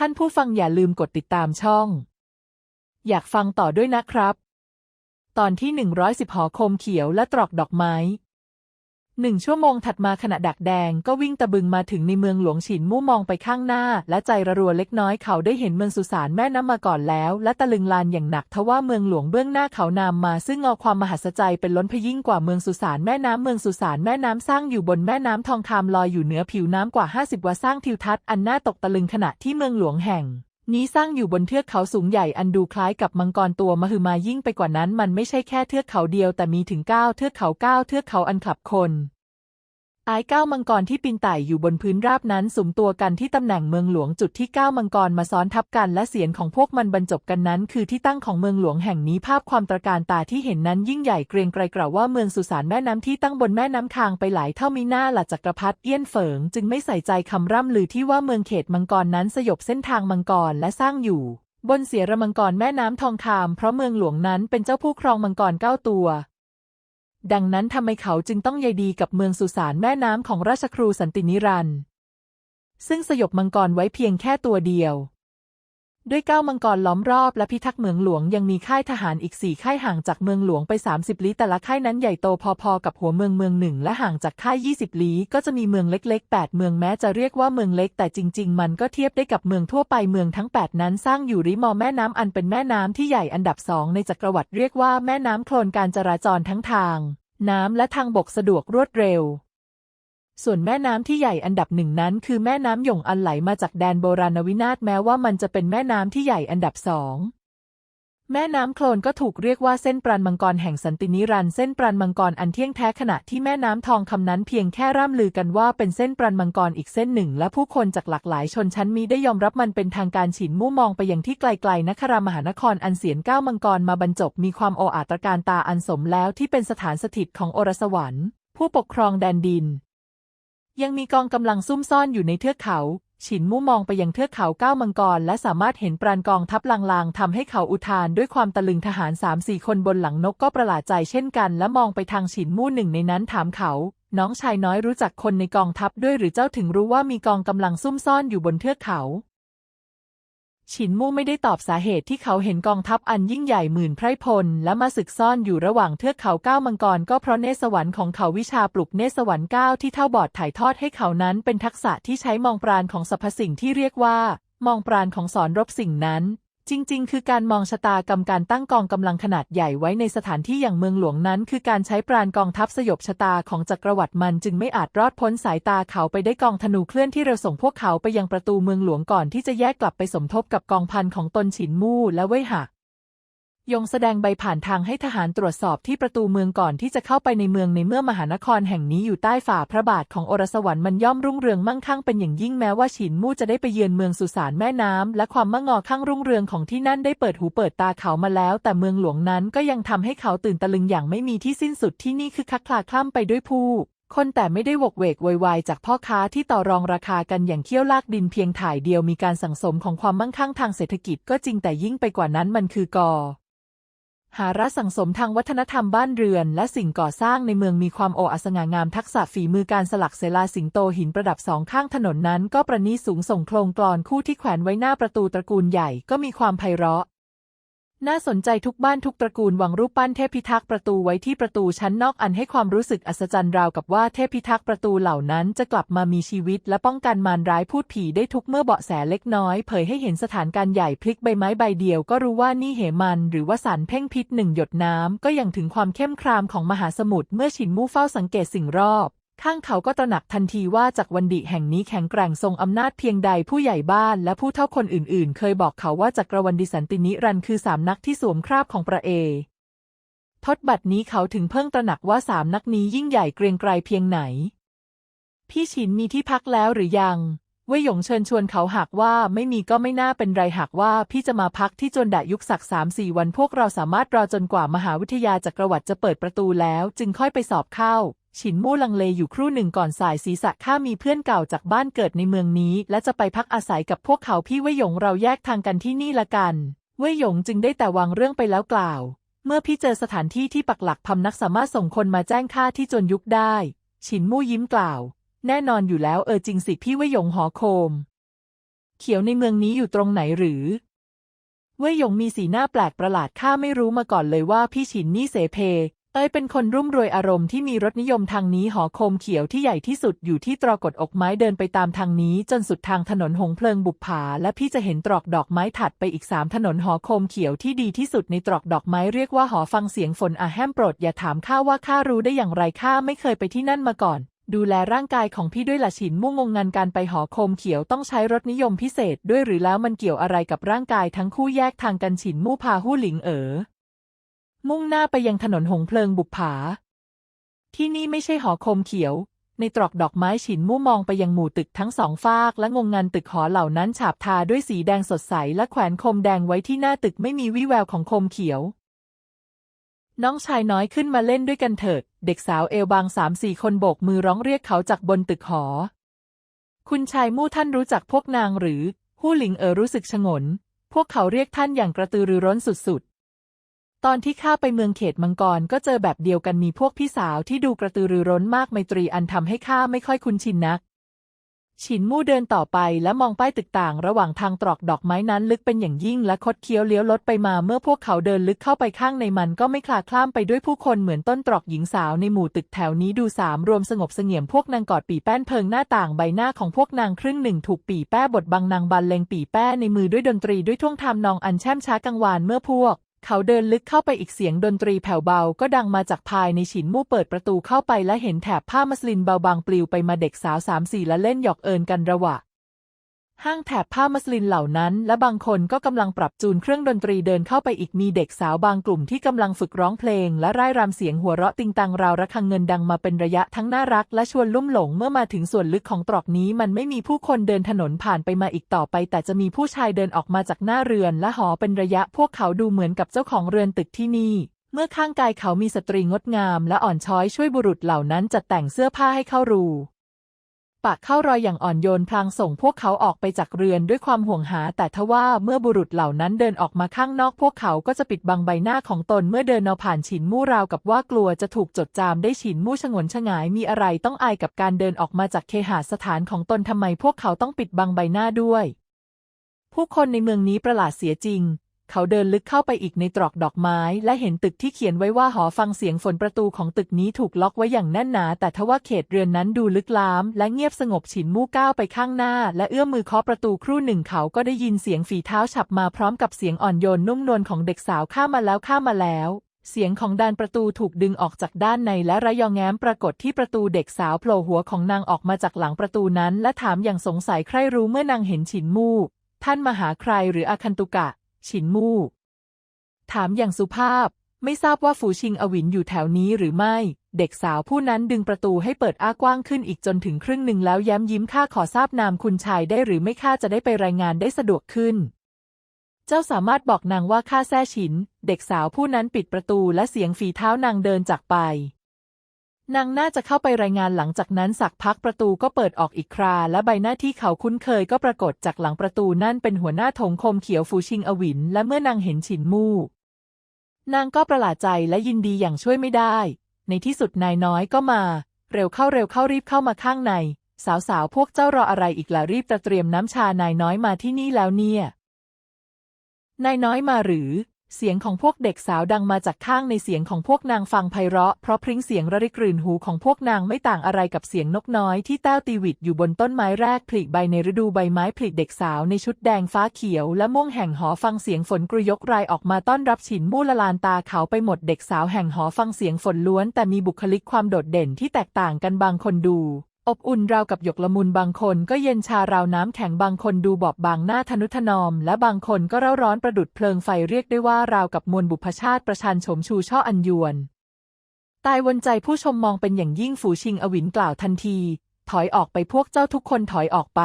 ท่านผู้ฟังอย่าลืมกดติดตามช่อง อยากฟังต่อด้วยนะครับ ตอนที่ 110หอคมเขียวและตรอกดอกไม้ หนึ่งชั่วโมงถัดมาขณะดักแดงก็วิ่งตะบึงมาถึงในเมืองหลวงฉินมู่มองไปข้างหน้า และใจระรัวเล็กน้อยเขาได้เห็นเมืองสุสานแม่น้ำมาก่อนแล้ว และตะลึงลานอย่างหนักทว่าเมืองหลวงเบื้องหน้าเขานามมาซึ่งงอความมหัศจรรย์เป็นล้นพยิ่งกว่าเมืองสุสานแม่น้ำเมืองสุสานแม่น้ำสร้างอยู่บนแม่น้ำทองคำลอยอยู่เหนือผิวน้ำกว่า 50 วาสร้างทิวทัศน์อันน่าตกตะลึงขณะที่เมืองหลวงแห่ง นี้สร้างอยู่บนเทือกเขาสูงใหญ่อันดูคล้ายกับมังกรตัวมหึมายิ่งไปกว่านั้นมันไม่ใช่แค่เทือกเขาเดียวแต่มีถึงเก้าเทือกเขาเก้าเทือกเขาอันขับคน ไอ้เก้ามังกรที่ปีนไต่อยู่บนพื้นราบนั้นสุมตัวกันที่ตำแหน่งเมืองหลวงจุดที่เก้ามังกรมาซ้อนทับกันและเสียงของพวกมันบรรจบกันนั้น คือที่ตั้งของเมืองหลวงแห่งนี้ภาพความตระการตาที่เห็นนั้นยิ่งใหญ่เกรียงไกรกล่าวว่าเมืองสุสานแม่น้ำที่ตั้งบนแม่น้ำคางไปหลายเท่ามีหน้าหลัจักรพรรดิเอี้ยนเฟิงจึงไม่ใส่ใจคำร่ำลือที่ว่าเมืองเขตมังกรนั้นสยบเส้นทางมังกรและสร้างอยู่ บนเสียระมังกรแม่น้ำทองคำเพราะเมืองหลวงนั้นเป็นเจ้าผู้ครองมังกรเก้าตัว ดังนั้นทำไมเขาจึงต้องใยดีกับเมืองสุสานแม่น้ำของราชครูสันตินิรันดร์ซึ่งสยบมังกรไว้เพียงแค่ตัวเดียว ด้วยเก้ามังกรล้อมรอบและพิทักษ์เมืองหลวงยังมีค่ายทหารอีกสี่ค่ายห่างจากเมืองหลวงไป 30 ลี้แต่ละค่ายนั้นใหญ่โตพอๆ กับหัวเมืองเมืองหนึ่งและห่างจากค่าย 20 ลี้ก็จะมีเมืองเล็กๆ 8 เมืองแม้จะเรียกว่าเมืองเล็กแต่จริง ๆ มันก็เทียบได้กับเมืองทั่วไปเมืองทั้ง 8 นั้นสร้างอยู่ริมอแม่น้ำอันเป็นแม่น้ำที่ใหญ่อันดับสองในจักรวรรดิเรียกว่าแม่น้ำโคลนการจราจรทั้งทาง น้ำและทางบกสะดวกรวดเร็ว ส่วนแม่น้ำที่ใหญ่อันดับหนึ่งนั้น คือแม่น้ำหยงอันไหลมาจากแดนโบราณวินาศแม้ว่ามันจะเป็นแม่น้ำที่ใหญ่อันดับสองแม่น้ำโคลนก็ถูกเรียกว่าเส้นปราณมังกรแห่งสันตินิรันต์เส้นปราณมังกรอันเที่ยงแท้ขณะที่แม่น้ำทองคำนั้นเพียงแค่ร่ำลือกันว่าเป็นเส้นปราณมังกรอีกเส้นหนึ่ง และผู้คนจากหลากหลายชนชั้นมีได้ยอมรับมันเป็นทางการฉินมู่มองไปย่างที่ไกลๆนครามหานครอันเสียนเก้ามังกรมาบรรจบมีความโออาตรการตาอันสมแล้วที่เป็นสถานสถิตของโอรสวรรค์ผู้ปกครองแดนดิน ยังมีกองกำลังซุ่มซ่อนอยู่ในเทือกเขา ฉินมู่มองไปยังเทือกเขาเก้ามังกร และสามารถเห็นปราณกองทัพลางๆทำให้เขาอุทานด้วยความตะลึงทหารสามสี่คนบนหลังนกก็ประหลาดใจเช่นกัน และมองไปทางฉินมู่หนึ่งในนั้นถามเขา น้องชายน้อยรู้จักคนในกองทัพด้วยหรือเจ้าถึงรู้ว่ามีกองกำลังซุ่มซ่อนอยู่บนเทือกเขา ฉินมู่ไม่ได้ตอบสาเหตุที่เขาเห็นกองทัพอันยิ่งใหญ่หมื่นไพรพล และมาศึกซ่อนอยู่ระหว่างเทือกเขาเก้ามังกรก็เพราะเนสวรรค์ของเขาวิชาปลุกเนสวรรค์เก้าที่เท่าบอดถ่ายทอดให้เขานั้นเป็นทักษะที่ใช้มองปราณของสรรพสิ่งที่เรียกว่า มองปราณของสอนรบสิ่งนั้น จริง ๆ คือการมองชะตากรรมการตั้งกองกำลังขนาดใหญ่ไว้ในสถานที่อย่างเมืองหลวงนั้น คือการใช้ปราณกองทัพสยบชะตาของจักรวรรดิมันจึงไม่อาจรอดพ้นสายตาเขาไปได้กองธนูเคลื่อนที่เราส่งพวกเขาไปยังประตูเมืองหลวงก่อนที่จะแยกกลับไปสมทบกับกองพันของตนฉินมู่และเว่ยหัก ยงแสดงใบผ่านทางให้ทหารตรวจสอบที่ประตูเมืองก่อนที่จะเข้าไปในเมืองในเมื่อมหานครแห่งนี้อยู่ใต้ฝ่าพระบาทของอรสวรรค์มันย่อมรุ่งเรืองมั่งคั่งเป็นอย่างยิ่งแม้ว่าฉินมู่จะได้ไปเยือนเมืองสุสานแม่น้ำและความมั่งงอคั่งรุ่งเรืองของที่นั่นได้เปิดหูเปิดตาเขามาแล้ว แต่เมืองหลวงนั้นก็ยังทำให้เขาตื่นตะลึงอย่างไม่มีที่สิ้นสุดที่นี่คือคักคลาคล่ำไปด้วยผู้คนแต่ไม่ได้วกเวกววายจากพ่อค้าที่ต่อรองราคากันอย่างเขี้ยวลากดินเพียงถ่ายเดียวมีการสังสมของความมั่งคั่งทางเศรษฐกิจก็จริงแต่ยิ่งไปกว่านั้นมันคือกอ หาระสังสมทางวัฒนธรรมบ้านเรือน และสิ่งก่อสร้างในเมืองมีความโออสง่างามทักษะฝีมือการสลักเสลาสิงโตหินประดับสองข้างถนนนั้น ก็ประณีสูงส่งโครงกลอนคู่ที่แขวนไว้หน้าประตูตระกูลใหญ่ก็มีความไพเราะ น่าสนใจทุกบ้านทุกตระกูลวางรูปปั้นเทพพิทักษ์ประตูไว้ที่ประตูชั้นนอกอันให้ความรู้สึกอัศจรรย์ราวกับว่าเทพพิทักษ์ประตูเหล่านั้นจะกลับมามีชีวิตและป้องกันมารร้ายพูดผีได้ทุกเมื่อเบาะแสเล็กน้อย เผยให้เห็นสถานการณ์ใหญ่พลิกใบไม้ใบเดียวก็รู้ว่านี่เหมันหรือว่าสารเพ่งพิษหนึ่งหยดน้ำก็ยังถึงความเข้มครามของมหาสมุทรเมื่อฉินมู่เฝ้าสังเกตสิ่งรอบ ข้างเขาก็ตระหนักทันทีว่าจากวันดิแห่งนี้แข็งแกร่งทรงอำนาจเพียงใดผู้ใหญ่บ้านและผู้เท่าคนอื่นๆ เคยบอกเขาว่าจักรวรรดิสันตินิรันคือสามนักที่สวมคราบของประเอทศบัดนี้เขาถึงเพิ่งตระหนักว่าสามนักนี้ยิ่งใหญ่เกรียงไกรเพียงไหน พี่ฉินมีที่พักแล้วหรือยังเว่ยหยงเชิญชวนเขาหากว่าไม่มีก็ไม่น่าเป็นไรหากว่าพี่จะมาพักที่จนดะยุคศักสามสี่วันพวกเราสามารถรอจนกว่ามหาวิทยาจักรวรรดิจะเปิดประตูแล้ว จึงค่อยไปสอบเข้า ฉินมู่ลังเลอยู่ครู่หนึ่งก่อนสายศีรษะข้ามีเพื่อนเก่าจากบ้านเกิดในเมืองนี้ และจะไปพักอาศัยกับพวกเขาพี่เว่ยหยงเราแยกทางกันที่นี่ละกัน เว่ยหยงจึงได้แต่วางเรื่องไปแล้วกล่าว เมื่อพี่เจอสถานที่ที่ปักหลักพำนักสามารถส่งคนมาแจ้งค่าที่จนยุคได้ ฉินมู่ยิ้มกล่าว แน่นอนอยู่แล้วเออจริงสิพี่เว่ยหยงหอโคม เขียวในเมืองนี้อยู่ตรงไหนหรือเว่ยหยงมีสีหน้าแปลกประหลาดข้าไม่รู้มาก่อนเลยว่าพี่ฉินนี่เสเพ เอ้ยเป็นคนรุ่มรวยอารมณ์ที่มีรสนิยมทางนี้หอโคมเขียวที่ใหญ่ที่สุดอยู่ที่ตรอกดอกไม้เดินไปตามทางนี้ จนสุดทางถนนหงเพลิงบุปผา และพี่จะเห็นตรอกดอกไม้ถัดไปอีกสามถนนหอโคมเขียวที่ดีที่สุดในตรอกดอกไม้เรียกว่าหอฟังเสียงฝนอาแฮมโปรดอย่าถามข้าว่าข้ารู้ได้อย่างไรข้าไม่เคยไปที่นั่นมาก่อน ดูแลร่างกายของพี่ด้วยละฉินมุ่งงงงานการไปหอโคมเขียวต้องใช้รถนิยมพิเศษด้วยหรือแล้วมันเกี่ยวอะไรกับร่างกายทั้งคู่แยกทางกันฉินมู่พาหู้หลิงเอ๋อ มุ่งหน้าไปยังถนนหงเพลิงบุปผา ที่นี่ไม่ใช่หอคมเขียว ในตรอกดอกไม้ฉินมู่มองไปยังหมู่ตึกทั้งสองฟากและงงงานตึกหอเหล่านั้นฉาบทาด้วยสีแดงสดใสและแขวนคมแดงไว้ที่หน้าตึกไม่มีวี่แววของคมเขียว น้องชายน้อยขึ้นมาเล่นด้วยกันเถิด เด็กสาวเอวบางสามสี่คนโบกมือร้องเรียกเขาจากบนตึกหอ คุณชายมู่ท่านรู้จักพวกนางหรือ หู้หลิงเออรู้สึกชงน พวกเขาเรียกท่านอย่างกระตือรือร้นสุด ตอนที่ข้าไปเมืองเขตมังกรก็เจอแบบเดียวกันมีพวกพี่สาวที่ดูกระตือรือร้นมากไมตรีอันทำให้ข้าไม่ค่อยคุ้นชินนัก ฉินมู่เดินต่อไปและมองป้ายตึกต่างระหว่างทางตรอกดอกไม้นั้นลึกเป็นอย่างยิ่งและคดเคี้ยวเลี้ยวรถไปมาเมื่อพวกเขาเดินลึกเข้าไปข้างในมันก็ไม่คลาคล่ำไปด้วยผู้คนเหมือนต้นตรอกหญิงสาวในหมู่ตึกแถวนี้ดูสามรวมสงบเสงี่ยมพวกนางกอดปีแป้นเพิงหน้าต่างใบหน้าของพวกนางครึ่งหนึ่งถูกปีแป้บทบังนางบันเลงปีแป้ในมือด้วยดนตรีด้วยท่วงทำนองอันแช่มช้ากังวานเมื่อพวก เขาเดินลึกเข้าไปอีกเสียงดนตรีแผ่วเบาก็ดังมาจากภายในฉินมู่เปิดประตูเข้าไปและเห็นแถบผ้ามัสลินเบาบางปลิวไปมาเด็กสาวสามสี่และเล่นหยอกเอินกันระหว่าง ห้างแถบผ้ามัสลินเหล่านั้น และบางคนก็กำลังปรับจูนเครื่องดนตรีเดินเข้าไปอีกมีเด็กสาวบางกลุ่มที่กำลังฝึกร้องเพลง และร่ายรำเสียงหัวเราะติงตังราวระฆังเงินดังมาเป็นระยะทั้งน่ารักและชวนลุ่มหลงเมื่อมาถึงส่วนลึกของตรอกนี้ มันไม่มีผู้คนเดินถนนผ่านไปมาอีกต่อไป แต่จะมีผู้ชายเดินออกมาจากหน้าเรือน และหอเป็นระยะพวกเขาดูเหมือนกับเจ้าของเรือนตึกที่นี่เมื่อข้างกายเขามีสตรีงดงาม และอ่อนช้อยช่วยบุรุษเหล่านั้นจัดแต่งเสื้อผ้าให้เข้ารู ปากเข้ารอยอย่างอ่อนโยนพลางส่งพวกเขาออกไปจากเรือนด้วยความห่วงหา แต่ทว่าเมื่อบุรุษเหล่านั้นเดินออกมาข้างนอก พวกเขาก็จะปิดบังใบหน้าของตนเมื่อเดินเอาผ่านฉินมู่ราวกับว่ากลัวจะถูกจดจำได้ฉินมู่ฉงนฉงายมีอะไรต้องอายกับการเดินออกมาจากเคหสถานของตนทำไมพวกเขาต้องปิดบังใบหน้าด้วย ผู้คนในเมืองนี้ประหลาดเสียจริง เขาเดินลึกเข้าไปอีกในตรอกดอกไม้ และเห็นตึกที่เขียนไว้ว่าหอฟังเสียงฝนประตูของตึกนี้ถูกล็อกไว้อย่างแน่นหนา แต่ทว่าเขตเรือนนั้นดูลึกล้ำและเงียบสงบฉินมู่ก้าวไปข้างหน้า และเอื้อมมือเคาะประตูครู่หนึ่งเขาก็ได้ยินเสียงฝีเท้าฉับมาพร้อมกับเสียงอ่อนโยนนุ่มนวลของเด็กสาวข้ามาแล้วข้ามาแล้วเสียงของดานประตูถูกดึงออกจากด้านในและระยองแง้มปรากฏที่ประตูเด็กสาวโผล่หัวของนางออกมาจากหลังประตูนั้น และถามอย่างสงสัยใครรู้เมื่อนางเห็นฉินมู่ ท่านมาหาใครหรืออาคันตุกะ ฉินมู่ ถามอย่างสุภาพ ไม่ทราบว่าฝูชิงอวินอยู่แถวนี้หรือไม่ เด็กสาวผู้นั้นดึงประตูให้เปิดอ้ากว้างขึ้นอีกจนถึงครึ่งหนึ่งแล้วย้มยิ้มข้าขอทราบนามคุณชายได้หรือไม่ข้าจะได้ไปรายงานได้สะดวกขึ้น เจ้าสามารถบอกนางว่าข้าแซ่ฉิน เด็กสาวผู้นั้นปิดประตูและเสียงฝีเท้านางเดินจากไป นางน่าจะเข้าไปรายงานหลังจากนั้นสักพักประตูก็เปิดออกอีกครา และใบหน้าที่เขาคุ้นเคยก็ปรากฏจากหลังประตูนั่นเป็นหัวหน้าธงคมเขียวฟูชิงอวิน และเมื่อนางเห็นฉินมู่ นางก็ประหลาดใจและยินดีอย่างช่วยไม่ได้ ในที่สุดนายน้อยก็มา เร็วเข้าเร็วเข้ารีบเข้ามาข้างใน สาวๆพวกเจ้ารออะไรอีกล่ะรีบเตรียมน้ำชานายน้อยมาที่นี่แล้วเนี่ยนายน้อยมาหรือ เสียงของพวกเด็กสาวดังมาจากข้างในเสียงของพวกนางฟังไพเราะ เพราะพริ้งเสียงระริกรื่นหูของพวกนางไม่ต่างอะไรกับเสียงนกน้อยที่แต้วตีวิดอยู่บนต้นไม้แรกผลิใบในฤดูใบไม้ผลิเด็กสาวในชุดแดงฟ้าเขียวและม่วงแห่งหอฟังเสียงฝนกรุยกรายออกมาต้อนรับฉินมู่ละลานตาเขาไปหมดเด็กสาวแห่งหอฟังเสียงฝนล้วน แต่มีบุคลิกความโดดเด่นที่แตกต่างกันบางคนดู อบอุ่นราวกับหยกละมุนบางคนก็เย็นชาราวน้ำแข็งบางคนดูบอบบางหน้าทนุถนอม และบางคนก็เร่าร้อนประดุดเพลิงไฟเรียกได้ว่าราวกับมวลบุพชาติประชันโฉมชูช่ออันยวน ตายวนใจผู้ชมมองเป็นอย่างยิ่งฝูชิงอวินกล่าวทันที ถอยออกไปพวกเจ้าทุกคนถอยออกไป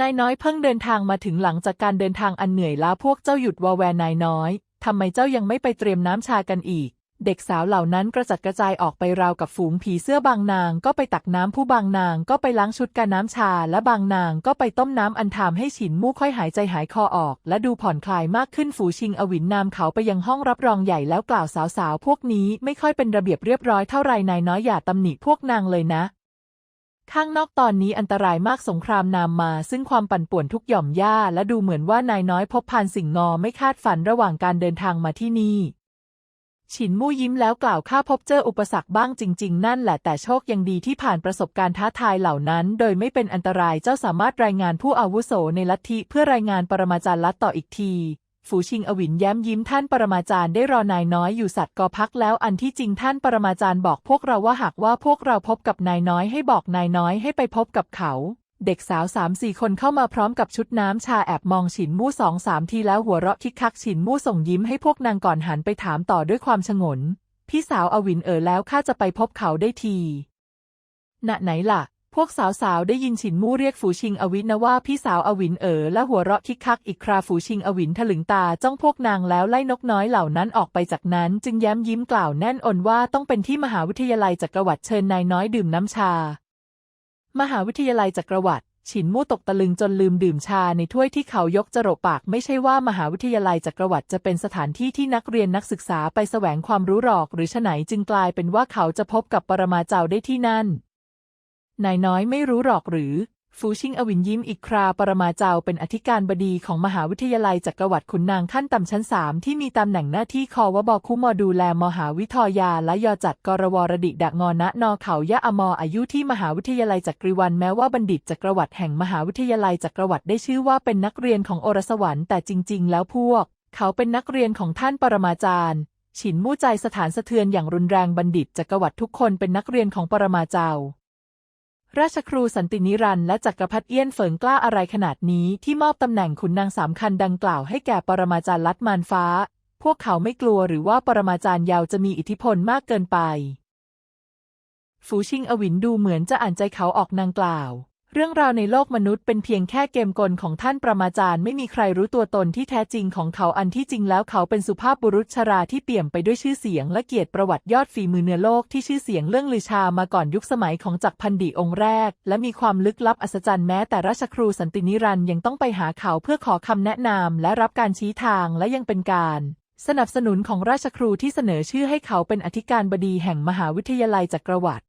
นายน้อยเพิ่งเดินทางมาถึงหลังจากการเดินทางอันเหนื่อยล้าพวกเจ้าหยุดวอแวนายน้อยทำไมเจ้ายังไม่ไปเตรียมน้ำชากันอีก เด็กสาวเหล่านั้นกระจัดกระจายออกไปราวกับฝูงผีเสื้อบางนางก็ไปตักน้ำผู้บางนางก็ไปล้างชุดการน้ำชา และบางนางก็ไปต้มน้ำอันทามให้ฉินมู่ค่อยหายใจหายคอออก และดูผ่อนคลายมากขึ้นฝูชิงอวินนามเขาไปยังห้องรับรองใหญ่แล้วกล่าวสาวๆพวกนี้ไม่ค่อยเป็นระเบียบเรียบร้อยเท่าไรนายน้อยอย่าตำหนิพวกนางเลยนะข้างนอกตอนนี้อันตรายมากสงครามนามมา ซึ่งความปั่นป่วนทุกหย่อมหญ้าและดูเหมือนว่านายน้อยพบพานสิ่งงอไม่คาดฝันระหว่างการเดินทางมาที่นี่ ฉินมู่ยิ้มแล้วกล่าวข้าพบเจออุปสรรคบ้างจริง ๆ นั่นแหละแต่โชคยังดีที่ผ่านประสบการณ์ท้าทายเหล่านั้น โดยไม่เป็นอันตรายเจ้าสามารถรายงานผู้อาวุโสในลัทธิเพื่อรายงานปรมาจารย์ลัดต่ออีกทีฝูชิงอวินแย้มยิ้มท่านปรมาจารย์ได้รอนายน้อยอยู่สัตว์กอพักแล้วอันที่จริงท่านปรมาจารย์บอกพวกเราว่าหากว่าพวกเราพบกับนายน้อยให้บอกนายน้อยให้ไปพบกับเขา เด็กสาวสามสี่คนเข้ามาพร้อมกับชุดน้ำชาแอบมองฉินมู่สองสามทีแล้วหัวเราะคิกคักฉินมู่ส่งยิ้มให้พวกนางก่อนหันไปถามต่อด้วยความชงน พี่สาวอวินเอ๋อแล้วข้าจะไปพบเขาได้ทีณไหนล่ะ พวกสาวๆได้ยินฉินมู่เรียกฝูชิงอวินนะว่าพี่สาวอวินเอ๋อและหัวเราะคิกคักอีกคราฝูชิงอวินถลึงตาจ้องพวกนางแล้วไล่นกน้อยเหล่านั้นออกไปจากนั้น จึงแย้มยิ้มกล่าวแน่นอนว่าต้องเป็นที่มหาวิทยาลัยจักรวรรดิเชิญนายน้อยดื่มน้ำชา มหาวิทยาลัยจักรวรรดิฉินมู่ตกตะลึงจนลืมดื่มชาในถ้วยที่เขายกจรกปาก ไม่ใช่ว่ามหาวิทยาลัยจักรวรรดิจะเป็นสถานที่ที่นักเรียนนักศึกษาไปแสวงความรู้หรอก หรือฉะไหนจึงกลายเป็นว่าเขาจะพบกับปรมาจารย์ได้ที่นั่นนายน้อยไม่รู้หรอกหรือ ฟูชิงอวินยิ้มอีกครา ปรมาจารย์เป็นอธิการบดีของมหาวิทยาลัยจักรวรรดิขุนนางขั้นต่ำชั้นสามที่มีตำแหน่งหน้าที่คอวบคุมอดูแลมหาวิทยาและยอจัดกรวรดิดะงอนะนอเขายะอมออายุที่มหาวิทยาลัยจักริวันแม้ว่าบัณฑิตจักรวรรดิแห่งมหาวิทยาลัยจักรวรรดิได้ชื่อว่าเป็นนักเรียนของโอรสวรรค์แต่จริง ๆ แล้วพวก เขาเป็นนักเรียนของท่านปรมาจารย์ฉินมู่ใจสถานสะเทือนอย่างรุนแรงบัณฑิตจักรวรรดิทุกคนเป็นนักเรียนของปรมาจารย์ ราชครูสันตินิรันต์และจักรพรรดิเอี้ยนเฟิงกล้าอะไรขนาดนี้ที่มอบตำแหน่งขุนนางสามคันดังกล่าวให้แก่ปรมาจารย์ลัดมานฟ้า พวกเขาไม่กลัวหรือว่าปรมาจารย์ยาวจะมีอิทธิพลมากเกินไป ฝูชิงอวินดูเหมือนจะอ่านใจเขาออกนางกล่าว เรื่องราวในโลกมนุษย์เป็นเพียงแค่เกมกลของท่านประมาจารย์ไม่มีใครรู้ตัวตนที่แท้จริงของเขาอันที่จริงแล้วเขาเป็นสุภาพบุรุษชราที่เปี่ยมไปด้วยชื่อเสียง และเกียรติประวัติยอดฝีมือเหนือโลกที่ชื่อเสียงเรื่องลือชามาก่อนยุคสมัยของจักรพันดีองค์แรก และมีความลึกลับอัศจรรย์แม้แต่ราชครูสันตินิรันยังต้องไปหาเขาเพื่อขอคำแนะนำและรับการชี้ทางและยังเป็นการสนับสนุนของราชครูที่เสนอชื่อให้เขาเป็นอธิการบดีแห่งมหาวิทยาลัยจักรวรรดิ